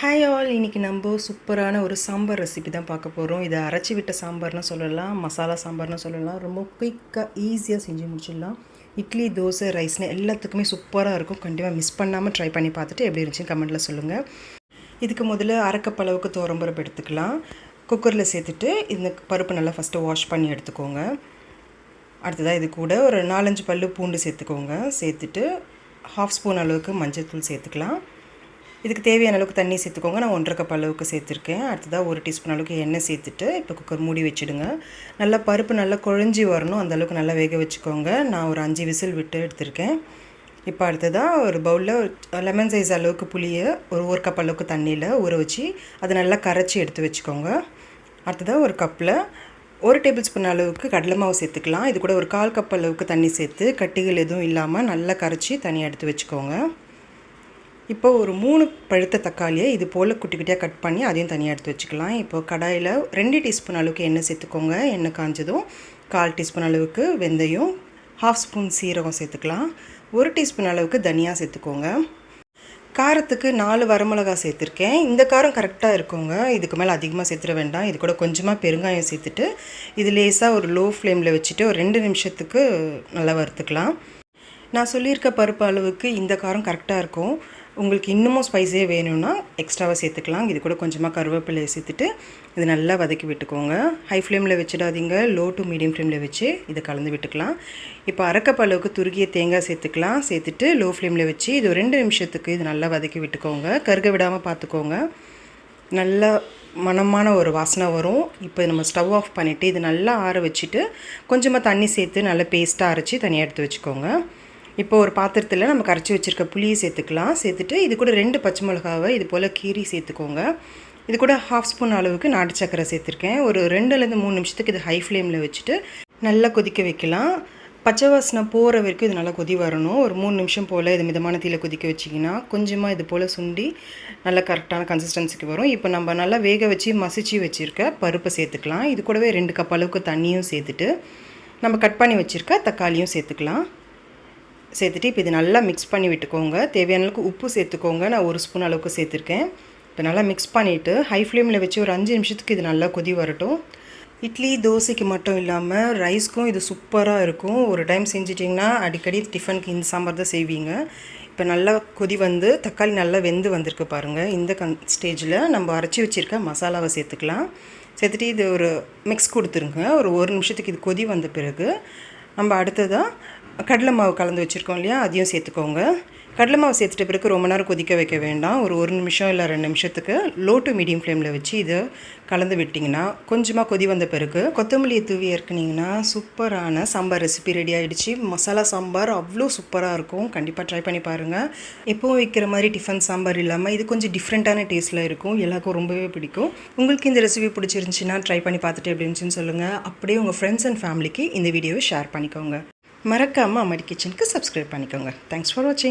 Hi all இன்னைக்கு நம்ம சூப்பரான ஒரு சாம்பார் ரெசிபி தான் பார்க்க போகிறோம் இதை அரைச்சி விட்ட சாம்பார்னு சொல்லலாம் மசாலா சாம்பார்னு சொல்லலாம். ரொம்ப குயிக்காக ஈஸியாக செஞ்சு முடிச்சிடலாம். இட்லி தோசை ரைஸ்னு எல்லாத்துக்குமே சூப்பராக இருக்கும். கண்டிப்பாக மிஸ் பண்ணாமல் ட்ரை பண்ணி பார்த்துட்டு எப்படி இருந்துச்சுன்னு கமெண்ட்டில் சொல்லுங்கள் இதுக்கு முதல்ல அரைக்கப்பளவுக்கு அளவுக்கு துவரம்பருப்பு எடுத்துக்கலாம். குக்கரில் சேர்த்துட்டு இந்த பருப்பு நல்லா ஃபஸ்ட்டு வாஷ் பண்ணி எடுத்துக்கோங்க. அடுத்ததாக இது கூட ஒரு நாலஞ்சு பல்லு பூண்டு சேர்த்துக்கோங்க. சேர்த்துட்டு ஹாஃப் ஸ்பூன் அளவுக்கு மஞ்சள் தூள் சேர்த்துக்கலாம். இதுக்கு தேவையான அளவுக்கு தண்ணி சேர்த்துக்கோங்க. நான் ஒன்றரை கப் அளவுக்கு சேர்த்துருக்கேன். அடுத்ததாக ஒரு டீஸ்பூன் அளவுக்கு எண்ணெய் சேர்த்துட்டு இப்போ குக்கர் மூடி வச்சுடுங்க. நல்லா பருப்பு நல்லா குழஞ்சி வரணும். அந்த அளவுக்கு நல்லா வேக வச்சுக்கோங்க. நான் ஒரு அஞ்சு விசில் விட்டு எடுத்திருக்கேன். இப்போ அடுத்ததாக ஒரு பவுலில் லெமன் சைஸ் அளவுக்கு புளியை ஒரு ஒரு கப் அளவுக்கு தண்ணியில் ஊற வச்சு அதை நல்லா கரைச்சி எடுத்து வச்சுக்கோங்க. அடுத்ததாக ஒரு கப்பில் ஒரு டேபிள் ஸ்பூன் அளவுக்கு கடலை மாவு சேர்த்துக்கலாம். இது கூட ஒரு கால் கப் அளவுக்கு தண்ணி சேர்த்து கட்டிகள் எதுவும் இல்லாமல் நல்லா கரைச்சி தனியாக எடுத்து வச்சுக்கோங்க. இப்போ ஒரு மூணு பழுத்த தக்காளியை இது போல் குட்டி குட்டியாக கட் பண்ணி அதையும் தனியாக எடுத்து வச்சுக்கலாம். இப்போ கடாயில் ரெண்டு டீஸ்பூன் அளவுக்கு எண்ணெய் சேர்த்துக்கோங்க. எண்ணெய் காஞ்சதும் கால் டீஸ்பூன் அளவுக்கு வெந்தயம் ஹாஃப் ஸ்பூன் சீரகம் சேர்த்துக்கலாம். ஒரு டீஸ்பூன் அளவுக்கு தனியாக சேர்த்துக்கோங்க. காரத்துக்கு நாலு வரமிளகா சேர்த்துருக்கேன். இந்த காரம் கரெக்டாக இருக்குங்க. இதுக்கு மேலே அதிகமாக சேர்த்துட வேண்டாம். இது கூட கொஞ்சமாக பெருங்காயம் சேர்த்துட்டு இது லேசாக ஒரு லோ ஃப்ளேமில் வச்சுட்டு ஒரு ரெண்டு நிமிஷத்துக்கு நல்லா வறுத்துக்கலாம். நான் சொல்லியிருக்க பருப்பு அளவுக்கு இந்த காரம் கரெக்டாக இருக்கும். உங்களுக்கு இன்னமும் ஸ்பைஸே வேணும்னா எக்ஸ்ட்ராவாக சேர்த்துக்கலாம். இது கூட கொஞ்சமாக கருவேப்பிலையை சேர்த்துட்டு இது நல்லா வதக்கி விட்டுக்கோங்க. ஹை ஃப்ளேமில் வச்சிடாதீங்க. லோ டு மீடியம் ஃப்ளேமில் வச்சு இதை கலந்து விட்டுக்கலாம். இப்போ அரைக்கப் அளவுக்கு துருகிய தேங்காய் சேர்த்துக்கலாம். சேர்த்துட்டு லோ ஃப்ளேமில் வச்சு இது ஒரு ரெண்டு நிமிஷத்துக்கு இது நல்லா வதக்கி விட்டுக்கோங்க. கருக விடாமல் பார்த்துக்கோங்க. நல்லா மனமான ஒரு வாசனை வரும். இப்போ நம்ம ஸ்டவ் ஆஃப் பண்ணிவிட்டு இது நல்லா ஆற வச்சுட்டு கொஞ்சமாக தண்ணி சேர்த்து நல்லா பேஸ்ட்டாக அரைச்சி தனியாக எடுத்து வச்சுக்கோங்க. இப்போ ஒரு பாத்திரத்தில் நம்ம கரைச்சி வச்சுருக்க புளியை சேர்த்துக்கலாம். சேர்த்துட்டு இது கூட ரெண்டு பச்சை மிளகாவை இது போல் கீரி சேர்த்துக்கோங்க. இது கூட ஹாஃப் ஸ்பூன் அளவுக்கு நாட்டு சக்கரை சேர்த்துருக்கேன். ஒரு ரெண்டுலேருந்து மூணு நிமிஷத்துக்கு இது ஹை ஃப்ளேமில் வச்சுட்டு நல்லா கொதிக்க வைக்கலாம். பச்சை வாசனை போகிற வரைக்கும் இது நல்லா கொதி வரணும். ஒரு மூணு நிமிஷம் போல் இது மிதமான தீயில் கொதிக்க வச்சிங்கன்னா கொஞ்சமாக இது போல் சுண்டி நல்லா கரெக்டான கன்சிஸ்டன்சிக்கு வரும். இப்போ நம்ம நல்லா வேக வச்சு மசிச்சு வச்சுருக்க பருப்பை சேர்த்துக்கலாம். இது கூடவே ரெண்டு கப் அளவுக்கு தண்ணியும் சேர்த்துட்டு நம்ம கட் பண்ணி வச்சுருக்க தக்காளியும் சேர்த்துக்கலாம். சேர்த்துட்டு இப்போ இது நல்லா மிக்ஸ் பண்ணி விட்டுக்கோங்க. தேவையான அளவுக்கு உப்பு சேர்த்துக்கோங்க. நான் ஒரு ஸ்பூன் அளவுக்கு சேர்த்துருக்கேன். இப்போ நல்லா மிக்ஸ் பண்ணிவிட்டு ஹை ஃப்ளேமில் வச்சு ஒரு அஞ்சு நிமிஷத்துக்கு இது நல்லா கொதி வரட்டும். இட்லி தோசைக்கு மட்டும் இல்லாமல் ரைஸ்க்கும் இது சூப்பராக இருக்கும். ஒரு டைம் செஞ்சிட்டிங்கன்னா அடிக்கடி டிஃபனுக்கு இந்த சாம்பார் தான் செய்வீங்க. இப்போ நல்லா கொதி வந்து தக்காளி நல்லா வெந்து வந்திருக்கு பாருங்கள் இந்த கன் ஸ்டேஜில் நம்ம அரைச்சி வச்சுருக்க மசாலாவை சேர்த்துக்கலாம். சேர்த்துட்டு இது ஒரு மிக்ஸ் கொடுத்துருங்க. ஒரு ஒரு நிமிஷத்துக்கு இது கொதி வந்த பிறகு நம்ம அடுத்ததாக கடலை மாவு கலந்து வச்சுருக்கோம் இல்லையா? அதையும் சேர்த்துக்கோங்க. கடலை மாவு சேர்த்துட்ட பிறகு ரொம்ப நேரம் கொதிக்க வைக்க வேண்டாம். ஒரு ஒரு நிமிஷம் இல்லை ரெண்டு நிமிஷத்துக்கு லோ டு மீடியம் ஃப்ளேமில் வச்சு இதை கலந்து விட்டிங்கன்னா கொஞ்சமாக கொதி வந்த பிறகு கொத்தமல்லியை தூவி இறக்குனிங்கன்னா சூப்பரான சாம்பார் ரெசிபி ரெடி ஆகிடுச்சு மசாலா சாம்பார் அவ்வளோ சூப்பராக இருக்கும். கண்டிப்பாக ட்ரை பண்ணி பாருங்கள் எப்போவும் வைக்கிற மாதிரி டிஃபன் சாம்பார் இல்லாமல் இது கொஞ்சம் டிஃப்ரெண்ட்டான டேஸ்ட்டில் இருக்கும். எல்லாருக்கும் ரொம்பவே பிடிக்கும். உங்களுக்கு இந்த ரெசிபி பிடிச்சிருந்துச்சின்னா ட்ரை பண்ணி பார்த்துட்டு எப்படி இருந்துச்சுன்னு சொல்லுங்கள் அப்படியே உங்கள் ஃப்ரெண்ட்ஸ் அண்ட் ஃபேமிலிக்கு இந்த வீடியோவை ஷேர் பண்ணிக்கோங்க. மறக்காமல் அம்மாடி கிச்சனுக்கு சப்ஸ்கிரைப் பண்ணிக்கோங்க. தேங்க்ஸ் ஃபார் வாட்சிங்